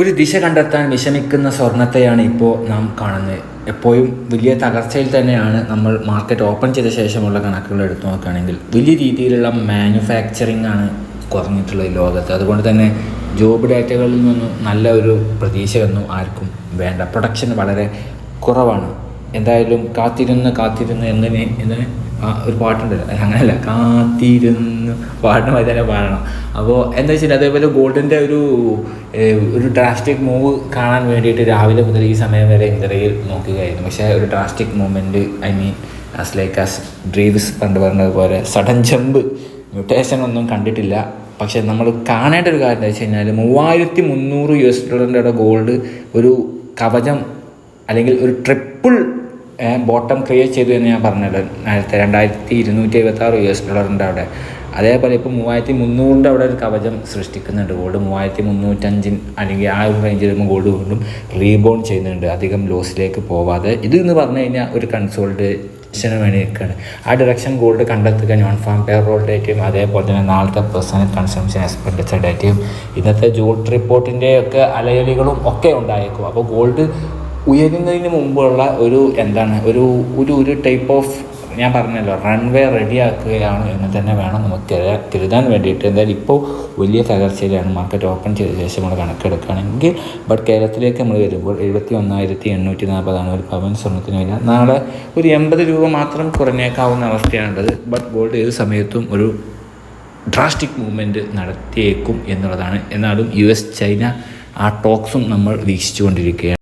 ഒരു ദിശ കണ്ടെത്താൻ വിഷമിക്കുന്ന സ്വർണത്തെയാണ് ഇപ്പോൾ നാം കാണുന്നത്. എപ്പോഴും വലിയ തകർച്ചയിൽ തന്നെയാണ് നമ്മൾ മാർക്കറ്റ് ഓപ്പൺ ചെയ്ത ശേഷമുള്ള കണക്കുകൾ എടുത്തു നോക്കുകയാണെങ്കിൽ വലിയ രീതിയിലുള്ള മാനുഫാക്ചറിങ് ആണ് കുറഞ്ഞിട്ടുള്ളത് ഈ ലോകത്ത്. അതുകൊണ്ട് തന്നെ ജോബ് ഡാറ്റകളിൽ നിന്നും നല്ല ഒരു പ്രതീക്ഷയൊന്നും ആർക്കും വേണ്ട. പ്രൊഡക്ഷൻ വളരെ കുറവാണ്. എന്തായാലും കാത്തിരുന്ന് കാത്തിരുന്ന് എന്തിനെ എന്നതിന് ആ ഒരു പാട്ടുണ്ടല്ലോ. അങ്ങനെയല്ല കാത്തിരുന്നു പാടുന്ന മാതിരി തന്നെ പാടണം. അപ്പോൾ എന്താ വെച്ചാൽ അതേപോലെ ഗോൾഡിന്റെ ഒരു ഒരു ഡ്രാസ്റ്റിക് മൂവ് കാണാൻ വേണ്ടിയിട്ട് രാവിലെ മുതൽ ഈ സമയം വരെ ഇന്ത്യയിൽ നോക്കുകയായിരുന്നു. പക്ഷേ ഒരു drastic movement I mean as like as ഡ്രീവ്സ് പണ്ട് പറഞ്ഞതുപോലെ സഡൻ ജമ്പ് മ്യൂട്ടേഷൻ ഒന്നും കണ്ടിട്ടില്ല. പക്ഷേ നമ്മൾ കാണേണ്ട ഒരു കാര്യം എന്താ വെച്ച് കഴിഞ്ഞാൽ മൂവായിരത്തി മുന്നൂറ് യു എസ് ഡോളറിന്റെ ഗോൾഡ് ഒരു കവചം അല്ലെങ്കിൽ ഒരു ട്രിപ്പിൾ ബോട്ടം ക്രിയേറ്റ് ചെയ്തു എന്ന് ഞാൻ പറഞ്ഞല്ലോ നേരത്തെ രണ്ടായിരത്തി ഇരുന്നൂറ്റി എഴുപത്തി ആറ് യു എസ് ഡോളറിന്റെ അവിടെ. അതേപോലെ ഇപ്പോൾ മൂവായിരത്തി മുന്നൂറിന്റെ അവിടെ ഒരു കവചം സൃഷ്ടിക്കുന്നുണ്ട്. ഗോൾഡ് മൂവായിരത്തി മുന്നൂറ്റഞ്ചിൻ അല്ലെങ്കിൽ ആ ഒരു റേഞ്ചിൽ വരുമ്പോൾ ഗോൾഡ് വീണ്ടും റീബോൺ ചെയ്യുന്നുണ്ട്. അധികം ലോസിലേക്ക് പോവാതെ. ഇത് എന്ന് പറഞ്ഞു കഴിഞ്ഞാൽ ഒരു കൺസോൾട്ടേഷന് വേണ്ടി നിൽക്കുകയാണ്. ആ ഡയറക്ഷൻ ഗോൾഡ് കണ്ടെത്തുക നോൺ ഫാം പെയർ റോൾ ഡേറ്റയും അതേപോലെ തന്നെ നാളത്തെ പേഴ്സണൽ കൺസംഷൻ എക്സ്പെൻഡിച്ചർ ഡേറ്റയും ഇന്നത്തെ ജൂട്ട് റിപ്പോർട്ടിന്റെ ഒക്കെ അലയലികളും ഒക്കെ ഉണ്ടായേക്കും. അപ്പോൾ ഗോൾഡ് ഉയരുന്നതിന് മുമ്പുള്ള ഒരു എന്താണ് ഒരു ഒരു ഒരു ടൈപ്പ് ഓഫ് ഞാൻ പറഞ്ഞല്ലോ റൺവേ റെഡിയാക്കുകയാണ് എന്ന് തന്നെ വേണം നമുക്ക് കരുതാ- കരുതാൻ വേണ്ടിയിട്ട്. എന്തായാലും ഇപ്പോൾ വലിയ തകർച്ചയിലാണ് മാർക്കറ്റ് ഓപ്പൺ ചെയ്ത ശേഷം നമ്മൾ കണക്കെടുക്കുകയാണെങ്കിൽ ബട്ട് കേരളത്തിലേക്ക് നമ്മൾ വരുമ്പോൾ എഴുപത്തി ഒന്നായിരത്തി എണ്ണൂറ്റി നാൽപ്പതാണ് ഒരു പവൻ സ്വർണത്തിന് വില നാളെ ഒരു എൺപത് രൂപ മാത്രം കുറഞ്ഞേക്കാവുന്ന അവസ്ഥയാണുള്ളത് ബട്ട് ഗോൾഡ് ഏത് സമയത്തും ഒരു ഡ്രാസ്റ്റിക് മൂവ്മെന്റ് നടത്തിയേക്കും എന്നുള്ളതാണ്. എന്നാലും യു എസ് ചൈന ആ ടോക്സും നമ്മൾ വീക്ഷിച്ചുകൊണ്ടിരിക്കുകയാണ്.